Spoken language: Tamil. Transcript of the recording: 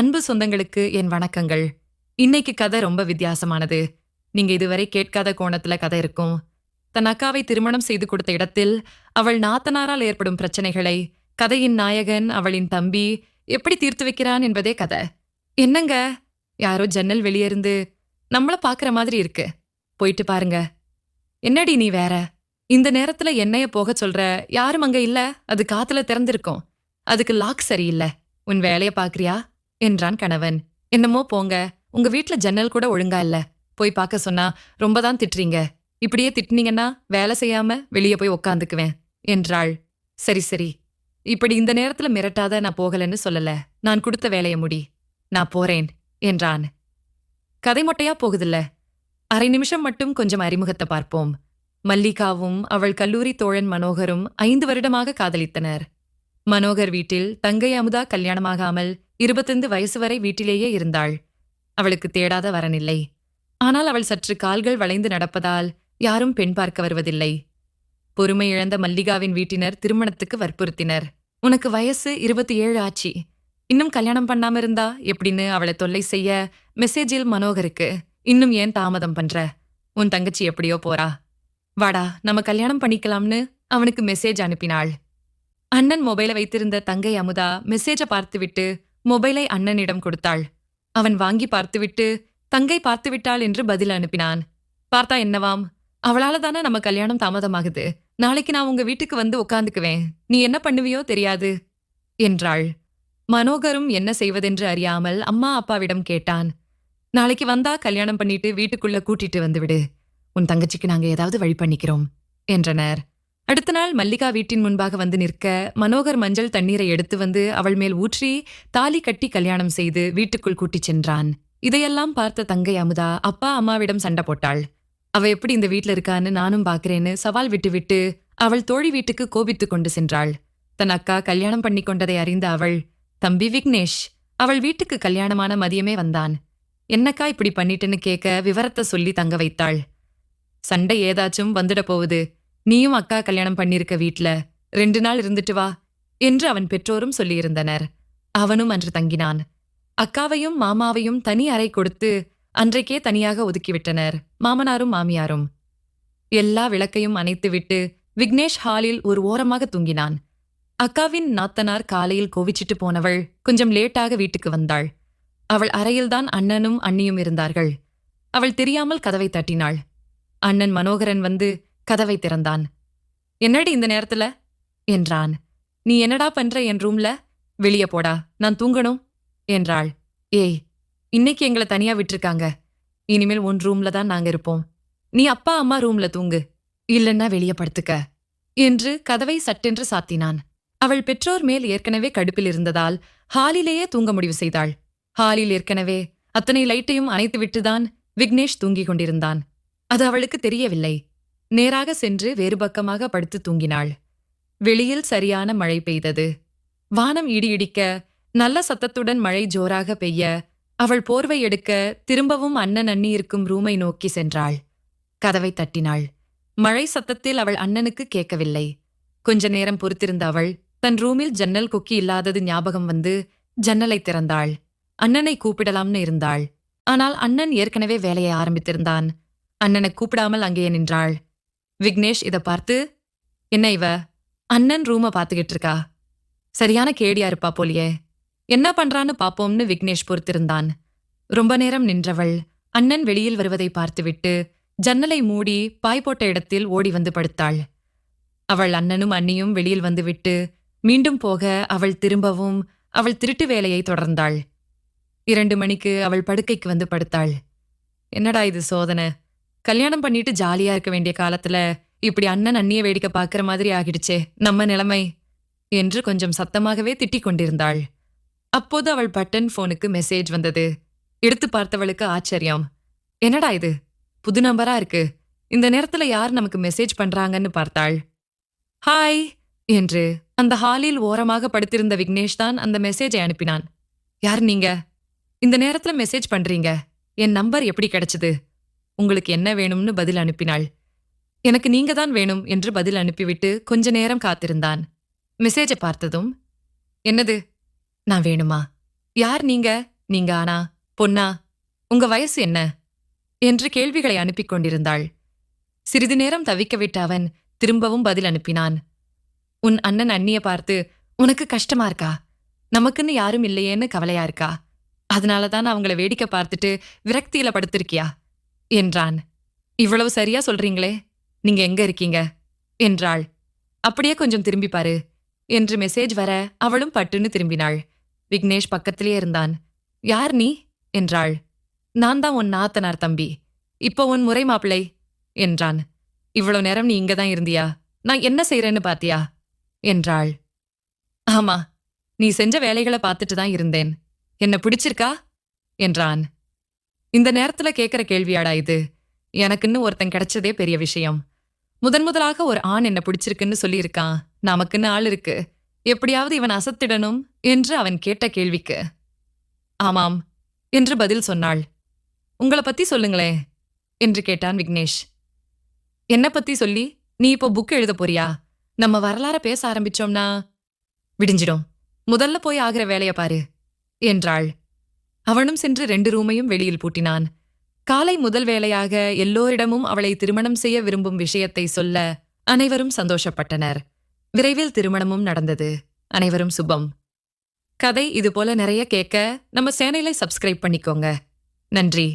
அன்பு சொந்தங்களுக்கு என் வணக்கங்கள். இன்னைக்கு கதை ரொம்ப வித்தியாசமானது. நீங்க இதுவரை கேட்காத கோணத்துல கதை இருக்கும். தன் அக்காவை திருமணம் செய்து கொடுத்த இடத்தில் அவள் நாத்தனாரால் ஏற்படும் பிரச்சனைகளை கதையின் நாயகன் அவளின் தம்பி எப்படி தீர்த்து வைக்கிறான் என்பதே கதை. என்னங்க? யாரோ ஜன்னல் வெளியே இருந்து நம்மள பாக்குற மாதிரி இருக்கு. போயிட்டு பாருங்க. என்னடி நீ வேற? இந்த நேரத்துல என்னைய போக சொல்ற யாரும் அங்க இல்ல? அது காத்துல திறந்திருக்கும். அதுக்கு லாக் சரியில்லை. உன் வேலைய பாக்குறியா? என்றான் கணவன். என்னமோ போங்க உங்க வீட்ல ஜன்னல் கூட ஒழுங்கா இல்ல. போய் பார்க்க சொன்னா ரொம்ப தான் திட்டுறீங்க. இப்படியே திட்டுனீங்கன்னா வேலை செய்யாம வெளியே போய் உக்காந்துக்குவேன் என்றாள். சரி சரி. இப்படி இந்த நேரத்துல மிரட்டாத நான் போகலன்னு சொல்லல. நான் கொடுத்த வேலைய முடி. நான் போறேன் என்றான். கதை மொட்டையா போகுதில்ல. அரை நிமிஷம் மட்டும் கொஞ்சம் அறிமுகத்தை பார்ப்போம். மல்லிகாவும் அவள் கல்லூரி தோழன் மனோகரும் ஐந்து வருடமாக காதலித்தனர். மனோகர் வீட்டில் தங்கை அமுதா கல்யாணமாகாமல் இருபத்தைந்து வயசு வரை வீட்டிலேயே இருந்தாள். அவளுக்கு தேடாத வரனில்லை. ஆனால் அவள் சற்று கால்கள் வளைந்து நடப்பதால் யாரும் பெண் பார்க்க வருவதில்லை. பொறுமை இழந்த மல்லிகாவின் வீட்டினர் திருமணத்துக்கு வற்புறுத்தினர். உனக்கு வயசு இருபத்தி ஏழு ஆச்சு. இன்னும் கல்யாணம் பண்ணாம இருந்தா எப்படின்னு அவளை தொல்லை செய்ய மெசேஜில் மனோகருக்கு இன்னும் ஏன் தாமதம் பண்ற? உன் தங்கச்சி எப்படியோ போறா. வாடா நம்ம கல்யாணம் பண்ணிக்கலாம்னு அவனுக்கு மெசேஜ் அனுப்பினாள். அண்ணன் மொபைலை வைத்திருந்த தங்கை அமுதா மெசேஜை பார்த்துவிட்டு மொபைலை அண்ணனிடம் கொடுத்தாள். அவன் வாங்கி பார்த்துவிட்டு தங்கை பார்த்துவிட்டாள் என்று பதில் அனுப்பினான். பார்த்தா என்னவாம்? அவளால தானே நம்ம கல்யாணம் தாமதமாகுது. நாளைக்கு நான் உங்க வீட்டுக்கு வந்து உட்காந்துக்குவேன் நீ என்ன பண்ணுவியோ தெரியாது என்றாள். மனோகரும் என்ன செய்வதென்று அறியாமல் அம்மா அப்பாவிடம் கேட்டான். நாளைக்கு வந்தா கல்யாணம் பண்ணிட்டு வீட்டுக்குள்ள கூட்டிட்டு வந்துவிடு. உன் தங்கச்சிக்கு நாங்க ஏதாவது வழி பண்ணிக்கிறோம் என்றனர். அடுத்த நாள் மல்லிகா வீட்டின் முன்பாக வந்து நிற்க மனோகர் மஞ்சள் தண்ணீரை எடுத்து வந்து அவள் மேல் ஊற்றி தாலி கட்டி கல்யாணம் செய்து வீட்டுக்குள் கூட்டிச் சென்றான். இதையெல்லாம் பார்த்த தங்கை அமுதா அப்பா அம்மாவிடம் சண்டை போட்டாள். அவ எப்படி இந்த வீட்ல இருக்கான்னு நானும் பாக்குறேன்னு சவால் விட்டுவிட்டு அவள் தோழி வீட்டுக்கு கோபித்துக் கொண்டு சென்றாள். தன் அக்கா கல்யாணம் பண்ணி கொண்டதை அறிந்த அவள் தம்பி விக்னேஷ் அவள் வீட்டுக்கு கல்யாணமான மதியமே வந்தான். என்னக்கா இப்படி பண்ணிட்டுன்னு கேட்க விவரத்தை சொல்லி தங்க வைத்தாள். சண்டை ஏதாச்சும் வந்துட போகுது. நீயும் அக்கா கல்யாணம் பண்ணிருக்க வீட்ல. ரெண்டு நாள் இருந்துட்டு வா என்று அவன் பெற்றோரும் சொல்லியிருந்தனர். அவனும் அன்று தங்கினான். அக்காவையும் மாமாவையும் தனி அறை கொடுத்து அன்றைக்கே தனியாக ஒதுக்கிவிட்டனர் மாமனாரும் மாமியாரும். எல்லா விளக்கையும் அணைத்துவிட்டு விக்னேஷ் ஹாலில் ஒரு ஓரமாக தூங்கினான். அக்காவின் நாத்தனார் காலையில் கோவிச்சிட்டு போனவள் கொஞ்சம் லேட்டாக வீட்டுக்கு வந்தாள். அவள் அறையில்தான் அண்ணனும் அண்ணியும் இருந்தார்கள். அவள் தெரியாமல் கதவை தட்டினாள். அண்ணன் மனோகரன் வந்து கதவை திறந்தான். என்னடி இந்த நேரத்துல? என்றான். நீ என்னடா பண்ற என் ரூம்ல? வெளிய போடா நான் தூங்கணும் என்றாள். ஏய் இன்னைக்கு எங்களை தனியா விட்டுருக்காங்க. இனிமேல் உன் ரூம்ல தான் நாங்க இருப்போம். நீ அப்பா அம்மா ரூம்ல தூங்கு. இல்லன்னா வெளியே படுத்துக்க என்று கதவை சட்டென்று சாத்தினான். அவள் பெற்றோர் மேல் ஏற்கனவே கடுப்பில் இருந்ததால் ஹாலிலேயே தூங்க முடிவு செய்தாள். ஹாலில் ஏற்கனவே அத்தனை லைட்டையும் அணைத்துவிட்டுதான் விக்னேஷ் தூங்கிக் கொண்டிருந்தான். அது அவளுக்கு தெரியவில்லை. நேராக சென்று வேறு பக்கமாக படுத்து தூங்கினாள். வெளியில் சரியான மழை பெய்தது. வானம் இடியிடிக்க நல்ல சத்தத்துடன் மழை ஜோராக பெய்ய அவள் போர்வை எடுக்க திரும்பவும் அண்ணன் அண்ணி இருக்கும் ரூமை நோக்கி சென்றாள். கதவை தட்டினாள். மழை சத்தத்தில் அவள் அண்ணனுக்கு கேட்கவில்லை. கொஞ்ச நேரம் பொறுத்திருந்த அவள் தன் ரூமில் ஜன்னல் கொக்கி இல்லாதது ஞாபகம் வந்து ஜன்னலை திறந்தாள். அண்ணனை கூப்பிடலாம்னு இருந்தாள். ஆனால் அண்ணன் ஏற்கனவே வேலையை ஆரம்பித்திருந்தான். அண்ணனை கூப்பிடாமல் அங்கேயே நின்றாள். விக்னேஷ் இதை பார்த்து என்ன இவ? அண்ணன் ரூம பார்த்துக்கிட்டு இருக்கா? சரியான கேடியா இருப்பா போலியே. என்ன பண்றான்னு பாப்போம்னு விக்னேஷ் பொறுத்திருந்தான். ரொம்ப நேரம் நின்றவள் அண்ணன் வெளியில் வருவதை பார்த்துவிட்டு ஜன்னலை மூடி பாய் போட்ட இடத்தில் ஓடி வந்து படுத்தாள். அவள் அண்ணனும் அண்ணியும் வெளியில் வந்துவிட்டு மீண்டும் போக அவள் திரும்பவும் அவள் திருட்டு வேலையை தொடர்ந்தாள். இரண்டு மணிக்கு அவள் படுக்கைக்கு வந்து படுத்தாள். என்னடா இது சோதனை? கல்யாணம் பண்ணிட்டு ஜாலியா இருக்க வேண்டிய காலத்துல இப்படி அண்ணன் அண்ணிய வேடிக்கை பார்க்கிற மாதிரி ஆகிடுச்சே நம்ம நிலைமை என்று கொஞ்சம் சத்தமாகவே திட்டிக் கொண்டிருந்தாள். அப்போது அவள் பட்டன் போனுக்கு மெசேஜ் வந்தது. எடுத்து பார்த்தவளுக்கு ஆச்சரியம். என்னடா இது? புது நம்பரா இருக்கு. இந்த நேரத்துல யார் நமக்கு மெசேஜ் பண்றாங்கன்னு பார்த்தாள். ஹாய் என்று அந்த ஹாலில் ஓரமாக படுத்திருந்த விக்னேஷ் தான் அந்த மெசேஜை அனுப்பினான். யார் நீங்க? இந்த நேரத்துல மெசேஜ் பண்றீங்க. என் நம்பர் எப்படி கிடைச்சது? உங்களுக்கு என்ன வேணும்னு பதில் அனுப்பினாள். எனக்கு நீங்க தான் வேணும் என்று பதில் அனுப்பிவிட்டு கொஞ்ச நேரம் காத்திருந்தான். மெசேஜை பார்த்ததும் என்னது? நான் வேணுமா? யார் நீங்க? நீங்க ஆனா? பொன்னா உங்க வயசு என்ன? என்று கேள்விகளை அனுப்பிக் கொண்டிருந்தாள். சிறிது நேரம் தவிக்க விட்ட அவன் திரும்பவும் பதில் அனுப்பினான். உன் அண்ணன் அண்ணிய பார்த்து உனக்கு கஷ்டமா இருக்கா? நமக்குன்னு யாரும் இல்லையேன்னு கவலையா இருக்கா? அதனால தான் அவங்கள வேடிக்கை பார்த்துட்டு விரக்தியில படுத்திருக்கியா? என்றான். இவ்வளவு சரியா சொல்றீங்களே நீங்க எங்க இருக்கீங்க? என்றாள். அப்படியே கொஞ்சம் திரும்பி பாரு. என்று மெசேஜ் வர அவளும் பட்டுன்னு திரும்பினாள். விக்னேஷ் பக்கத்திலே இருந்தான். யார் நீ? என்றாள். நான் தான் உன் நாத்தனார் தம்பி. இப்போ உன் முறை மாப்பிள்ளை என்றான். இவ்வளவு நேரம் நீ இங்க தான் இருந்தியா? நான் என்ன செய்றேன்னு பாத்தியா? என்றாள். ஆமா நீ செஞ்ச வேலைகளை பார்த்துட்டு தான் இருந்தேன். என்ன பிடிச்சிருக்கா? என்றான். இந்த நேரத்துல கேக்குற கேள்வியாடா இது? எனக்குன்னு ஒருத்தன் கிடைச்சதே பெரிய விஷயம். முதன் முதலாக ஒரு ஆண் என்ன பிடிச்சிருக்குன்னு சொல்லியிருக்கான். நமக்குன்னு ஆள் இருக்கு. எப்படியாவது இவன் அசத்திடணும் என்று அவன் கேட்ட கேள்விக்கு. ஆமாம் என்று பதில் சொன்னாள். உங்களை பத்தி சொல்லுங்களே என்று கேட்டான் விக்னேஷ். என்ன பத்தி சொல்லி நீ இப்போ புக் எழுத போறியா? நம்ம வரலாற பேச ஆரம்பிச்சோம்னா? விடிஞ்சிடும். முதல்ல போய் ஆகிற வேலைய பாரு என்றாள். அவனும் சென்று ரெண்டு ரூமையும் வெளியில் பூட்டினான். காலை முதல் வேளையாக எல்லோரிடமும் அவளை திருமணம் செய்ய விரும்பும் விஷயத்தை சொல்ல அனைவரும் சந்தோஷப்பட்டனர். விரைவில் திருமணமும் நடந்தது. அனைவரும் சுபம். கதை இது போல நிறைய கேட்க நம்ம சேனலை சப்ஸ்கிரைப் பண்ணிக்கோங்க. நன்றி.